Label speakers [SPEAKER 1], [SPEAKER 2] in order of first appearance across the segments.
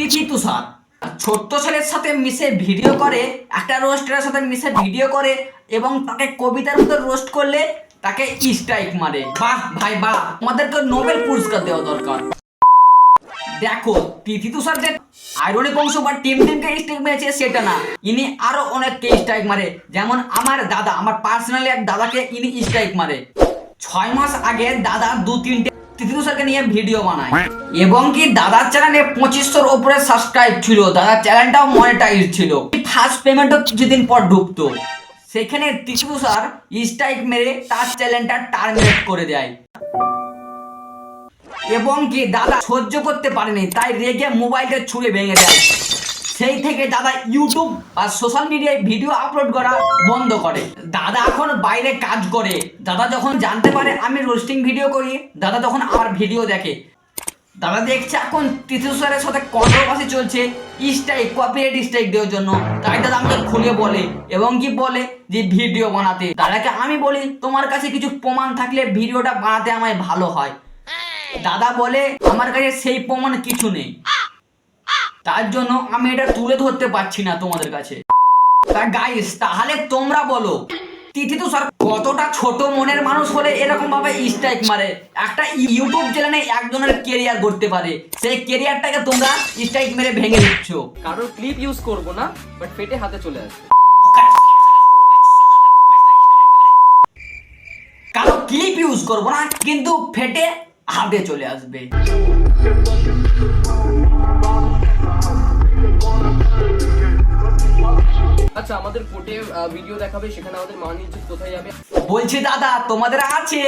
[SPEAKER 1] তিথি তুষার। ছোট্ট ছেলের সাথে মিশে ভিডিও করে, একটা রোস্টারের সাথে মিশে ভিডিও করে এবং তাকে কবিতার মতো রোস্ট করলে তাকে স্ট্রাইক মারে। বাহ ভাই বাহ আমাদেরকে নোবেল পুরস্কার দেওয়া দরকার। দেখো তিথি তুষার যে আইরনিক অংশ বা টিম টিমকে স্ট্রাইক মেরেছে, সেটা না। ইনি আরও অনেককে স্ট্রাইক মারে। যেমন আমার দাদা, আমার পার্সোনালি এক দাদাকে ইনি স্ট্রাইক মারে। ছয় মাস আগে দাদা দু তিনটে তিথি তুষারকে নিয়ে ভিডিও বানায়। এবং কি দাদার চ্যানেলে পঁচিশশোর উপরে সাবস্ক্রাইব ছিল, দাদার চ্যানেলটাও মনিটাইজ ছিল। ফার্স্ট পেমেন্টও কিছুদিন পর ঢুকতো সেখানে তিথি তুষার স্ট্রাইক মেরে তার চ্যানেলটা টার্মিনেট করে দেয়। এবং কি দাদা সহ্য করতে পারেনি, তাই রেগে মোবাইলটা ছুঁড়ে ভেঙে দেয়। সেই থেকে দাদা ইউটিউব আর সোশ্যাল মিডিয়ায় ভিডিও আপলোড করা বন্ধ করে। দাদা এখন বাইরে কাজ করে। দাদা যখন জানতে পারে আমি রোস্টিং ভিডিও করি দাদা তখন আমার ভিডিও দেখে। দাদা দেখছে এখন তৃতীয় স্যারের সাথে কন্ট্রোভার্সি চলছে স্ট্রাইক কপিরাইট স্ট্রাইক দেওয়ার জন্য। তাই দাদা আমাকে খুলে বলে এবং কি বলে যে ভিডিও বানাতে। দাদাকে আমি বলি তোমার কাছে কিছু প্রমাণ থাকলে ভিডিওটা বানাতে আমায় ভালো হয়। দাদা বলে আমার কাছে সেই প্রমাণ কিছু নেই। তার জন্য আমি এটা তুলে ধরতে পারছি না তোমাদের কাছে। তা গাইস তাহলে তোমরা বলো তিথি তো স্যার কতটা ছোট মনের মানুষ হলে এরকম ভাবে স্ট্রাইক মারে? একটা ইউটিউব চ্যানেলে একজনের কেরিয়ার করতে পারে। সেই কেরিয়ারটাকে তোমরা স্ট্রাইক মেরে ভেঙে দিচ্ছ।
[SPEAKER 2] কারোর ক্লিপ ইউজ করব না বাট ফেটে হাতে চলে আসবে।
[SPEAKER 1] কারও ক্লিপ ইউজ করব না কিন্তু ফেটে হাতে চলে আসবে।
[SPEAKER 2] আচ্ছা আমাদের কোর্টে ভিডিও দেখাবে সেখানে আমাদের মান ইজ্জত কোথায় যাবে?
[SPEAKER 1] বলছি দাদা তোমাদের আছে?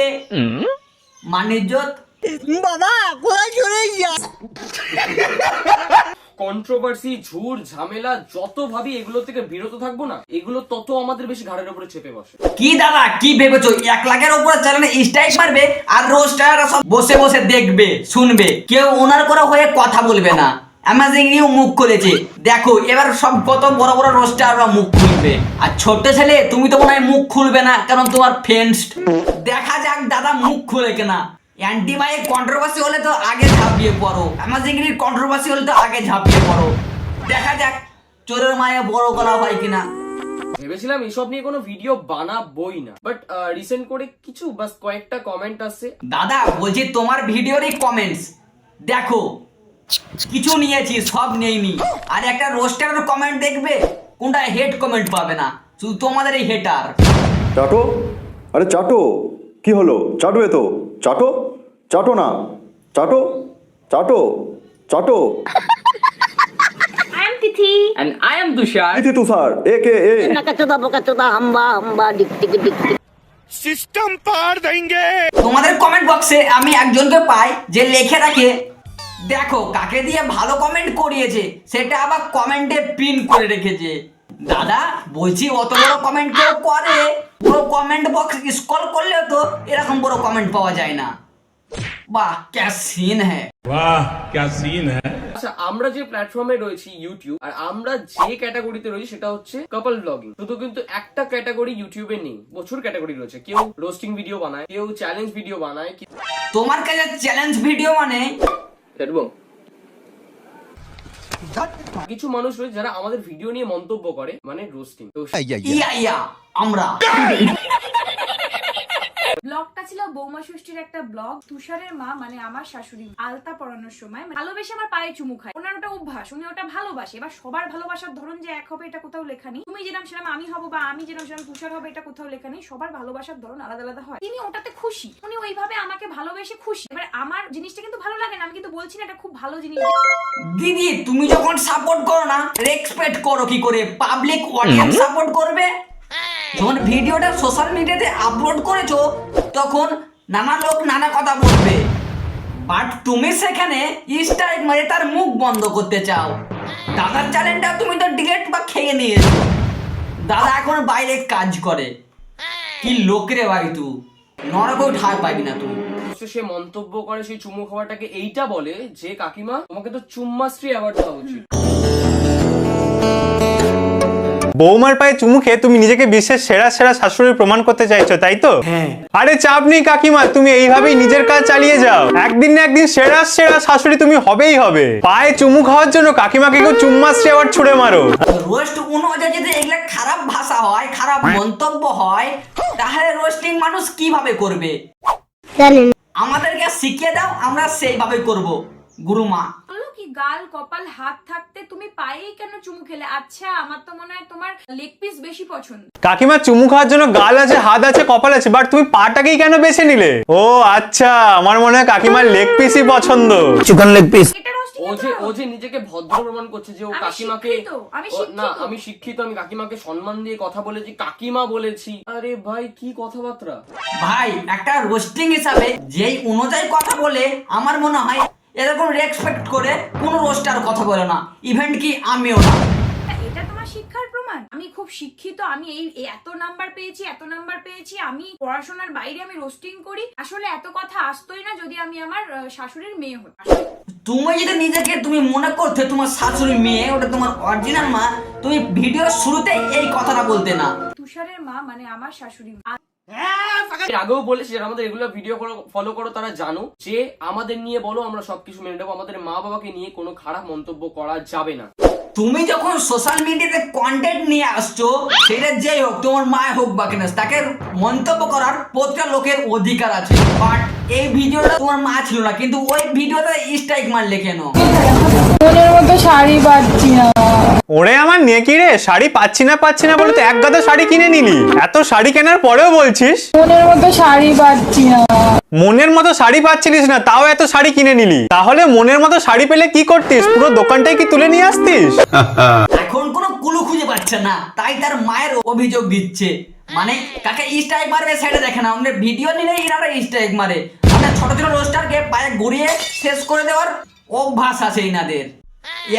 [SPEAKER 1] মানিজ্জত
[SPEAKER 2] কন্ট্রোভার্সি ঝুর ঝামেলা যত ভাবি এগুলো থেকে বিরত থাকব না এগুলো তত আমাদের বেশি ঘাড়ের উপরে চেপে বসে।
[SPEAKER 1] কি দাদা কি ভেবেছো? এক লাখের উপরে চ্যানেলে স্ট্রাইক মারবে আর রোস্টাররা সব বসে বসে দেখবে শুনবে। কেউ ওনার করে হয়ে কথা বলবে না। অ্যামাজিং নিউ মুখ খুলেছে। দেখো এবার সব কত বড় বড় রোস্টাররা মুখ খুলবে। আর ছোট্ট ছেলে তুমি তো মনে হয় মুখ খুলবে না কারণ তোমার ফ্রেন্ডস দেখা যাক দাদা মুখ খুলে কেনা। অ্যান্টিবায়োটিক কন্ট্রোভার্সি হলে তো আগে ঝাঁপিয়ে পড়ো। অ্যামাজিং কন্ট্রোভার্সি হলে তো আগে ঝাঁপিয়ে পড়ো। দেখা যাক চোরের মায়ে বড় গলা হয় কিনা।
[SPEAKER 2] ভেবেছিলাম এসব নিয়ে কোনো ভিডিও বানাবই না। বাট রিসেন্ট করে কিছু বাস কয়েকটা কমেন্ট আসছে।
[SPEAKER 1] দাদা বলছি তোমার ভিডিওরই কমেন্টস দেখো কিছু নিয়েছি সব নেইনি। আর একটা রোস্টারের কমেন্ট দেখবে কোনটা হেড কমেন্ট পাবে না। শুধু তোমাদের এই হেটার
[SPEAKER 3] চাটো? আরে চাটো কি হলো? চাটো এ তো। চাটো? চাটো না। চাটো? চাটো? চাটো.
[SPEAKER 2] And I am Tushar
[SPEAKER 3] Tushar A K A
[SPEAKER 4] tik.
[SPEAKER 1] তোমাদের কমেন্ট বক্সে আমি একজনকে পাই যে লেখে রাখে দেখো কাকে দিয়ে ভালো কমেন্ট করিয়েছে সেটা আবার কমেন্টে পিন করে রেখেছে। দাদা বলছি অত বড় কমেন্ট কেউ করে? পুরো কমেন্ট বক্স স্ক্রল করলে তো এরকম বড় কমেন্ট পাওয়া যায় না। বাহ ক্যা সিন
[SPEAKER 5] বাহ ক্যা সিন
[SPEAKER 2] আচ্ছা আমরা যে প্ল্যাটফর্মে রয়েছি ইউটিউব আর আমরা যে ক্যাটাগরিতে রয়েছি সেটা হচ্ছে কাপল ব্লগিং শুধু কিন্তু একটা ক্যাটাগরি ইউটিউবে নেই প্রচুর ক্যাটাগরি রয়েছে। কেউ রোস্টিং ভিডিও বানায় কেউ চ্যালেঞ্জ ভিডিও বানায়
[SPEAKER 1] তোমার কাছে চ্যালেঞ্জ ভিডিও মানে?
[SPEAKER 2] কিছু মানুষ রয়েছে যারা আমাদের ভিডিও নিয়ে মন্তব্য করে মানে রোস্টিং তো
[SPEAKER 1] ইয়া ইয়া আমরা।
[SPEAKER 6] ব্লগটা ছিল বৌমা ষষ্ঠীর একটা ব্লগ। তুষারের মা মানে আমার শাশুড়ি আলতা পরানোর সময় ভালোবেসে আমার পায়ে চুমু খায়। ওনার ওটা অভ্যাস উনি ওটা ভালোবাসে। এবার সবার ভালোবাসার ধরন যে এক হবে এটা কোথাও লেখা নেই। তুমি যেরকম সেরকম আমি হব বা আমি যেরকম সেরকম তুষার হবে এটা কোথাও লেখা নেই। সবার ভালোবাসার ধরন আলাদা আলাদা হয়। তিনি ওটাতে খুশি। উনি ওইভাবে আমাকে ভালোবেসে খুশি। এবার আমার জিনিসটা কিন্তু ভালো লাগে না। আমি কিন্তু বলছি না এটা খুব ভালো জিনিস।
[SPEAKER 1] দিদি তুমি যখন সাপোর্ট করো না রেসপেক্ট করো কি করে? পাবলিক অডিয়েন্স সাপোর্ট করবে? যখন ভিডিওটা সোশ্যাল মিডিয়াতে আপলোড করেছ, তখন নানা লোক নানা কথা বলবে। বাট তুমি সেখানে স্ট্রাইক মারে তার মুখ বন্ধ করতে চাও। দাদার চ্যানেলটা তুমি তো ডিলেট বা খেয়ে নিয়েছো। দাদা এখন বাইরে কাজ করে। কি লোক রে ভাই তুই? নরকেও ঠার পাবি না তুই।
[SPEAKER 2] সে মন্তব্য করে সেই চুমু খাওয়াটাকে এইটা বলে যে, কাকিমা, তোমাকে তো চুম্মাশ্রী অ্যাওয়ার্ড দেওয়া উচিত।
[SPEAKER 7] বৌমার পায়ে চুমু খেয়ে তুমি নিজেকে বিশ্বের সেরা সেরা শাশুড়ি প্রমাণ করতে চাইছো তাই তো?
[SPEAKER 1] হ্যাঁ।
[SPEAKER 7] আরে চাপ নেই কাকিমা তুমি এইভাবেই নিজের কাজ চালিয়ে যাও। একদিন না একদিন সেরা সেরা শাশুড়ি তুমি হবেই হবে। পায়ে চুমু খাওয়ার জন্য কাকিমাকে কেউ চুম্মাশ্রী আবার ছুড়ে মারো।
[SPEAKER 1] রোস্ট অনুযায়ী যদি এগুলা খারাপ ভাষা হয় খারাপ মন্তব্য হয় তাহলে রোস্টিং মানুষ কীভাবে করবে? আমাদেরকে শিখিয়ে দাও আমরা সেইভাবে করব। গুরুমা।
[SPEAKER 6] গাল কপাল হাত থাকতে তুমি পায়েই কেন চুমু খেলে? আচ্ছা আমার তো মনে হয় তোমার লেগ পিস বেশি পছন্দ।
[SPEAKER 7] কাকিমা চুমু খাওয়ার জন্য গাল আছে হাত আছে কপাল আছে বাট তুমি পাটাকেই কেন বেছে নিলে? ও আচ্ছা আমার মনে হয় কাকিমার লেগ পিসই পছন্দ।
[SPEAKER 6] এটা রোস্টিং
[SPEAKER 2] ও যে ও যে নিজেকে ভদ্র প্রমাণ করছে যে ও কাকিমাকে
[SPEAKER 6] শিক্ষিত, আমি
[SPEAKER 2] ও- না আমি শিক্ষিত আমি কাকিমাকে সম্মান দিয়ে কথা বলেছি কাকিমা বলেছি। আরে ভাই কি কথাবার্তা?
[SPEAKER 1] ভাই একটা রোস্টিং হিসাবে যেই অনুযায়ী কথা বলে আমার মনে হয় এরকম রেসপেক্ট করে কোনো রোস্টার কথা বলে না। ইভেন্ট কি আমিও না।
[SPEAKER 6] এটা তোমার শিক্ষার প্রমাণ। আমি খুব শিক্ষিত আমি এই এত নাম্বার পেয়েছি এত নাম্বার পেয়েছি আমি পড়াশোনার বাইরে আমি রোস্টিং করি। আসলে এত কথা আসতোই না যদি আমি আমার শাশুড়ির মেয়ে হই
[SPEAKER 1] তুমি যদি নিজেকে তুমি মনে করতে তোমার শাশুড়ি মেয়ে ওটা তোমার অরিজিনাল মা তুমি ভিডিওর শুরুতে এই কথাটা বলতে না।
[SPEAKER 6] তুষারের মা মানে আমার শাশুড়ি মা।
[SPEAKER 2] এর আগেও বলেছি যারা আমাদের এগুলো ভিডিও করো ফলো করো তারা জানো যে আমাদের নিয়ে বলো আমরা সবকিছু মেনে নেব। আমাদের মা বাবাকে নিয়ে কোনো খারাপ মন্তব্য করা যাবে না।
[SPEAKER 1] তুমি যখন সোশ্যাল মিডিয়াতে কন্টেন্ট নিয়ে আসছো সেটা যেই হোক তোমার মা হোক বা কেন তাকে মন্তব্য করার প্রত্যেকটা লোকের অধিকার আছে। বাট এই ভিডিওটা তোমার মা ছিল না কিন্তু ওই ভিডিওতে স্ট্রাইক মারলে কেন?
[SPEAKER 8] মতো শাড়ি পাচ্ছি না।
[SPEAKER 7] ওরে আমার নেকি রে? শাড়ি পাচ্ছি না পাচ্ছি না বলে তো এক গাদা শাড়ি কিনে নিলি। এত শাড়ি কেনার পরেও বলছিস?
[SPEAKER 8] মনের মতো শাড়ি পাচ্ছি না।
[SPEAKER 7] মনের মতো শাড়ি পাচ্ছিলিস না তাও এত শাড়ি কিনে নিলি। তাহলে মনের মতো শাড়ি পেলে কি করতিস? পুরো দোকানটাই কি তুলে নিয়ে আসতিস?
[SPEAKER 1] এখন কোনো কুলু খুঁজে পাচ্ছে না তাই তার মায়ের অভিযোগ দিচ্ছে। মানে কাকে স্ট্রাইক মারবে সেটা দেখে না আমাদের ভিডিও নিলে এনারা স্ট্রাইক মারে। মানে ছোট ছোট রোস্টারকে পায়ে ঘুরিয়ে শেষ করে দেওয়ার অভ্যাস আছে এনাদের।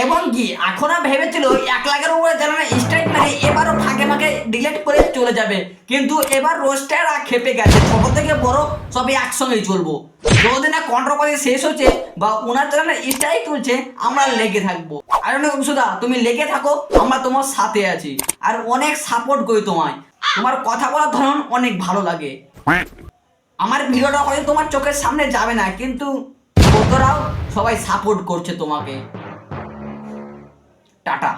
[SPEAKER 1] এবং কি এখনও ভেবেছিল এক লাখের উপরে যারা স্ট্রাইক মারে এবারও ফাঁকে ফাঁকে ডিলেট করে চলে যাবে। কিন্তু এবার রোস্টাররা খেপে গেছে। ছোট থেকে বড় সবই একসঙ্গেই চলবো। যতদিন না কন্ট্রোভার্সি শেষ হচ্ছে বা ওনার যারা স্ট্রাইক তুলছে, আমরা লেগে থাকব। আর অনেক সুদা তুমি লেগে থাকো, আমরা তোমার সাথে আছি। আর অনেক সাপোর্ট করি তোমায়। তোমার কথা বলার ধরন অনেক ভালো লাগে। আমার ভিডিওটা হয়তো তোমার চোখের সামনে যাবে না, কিন্তু তোরাও সবাই সাপোর্ট করছে তোমাকে। টাটা।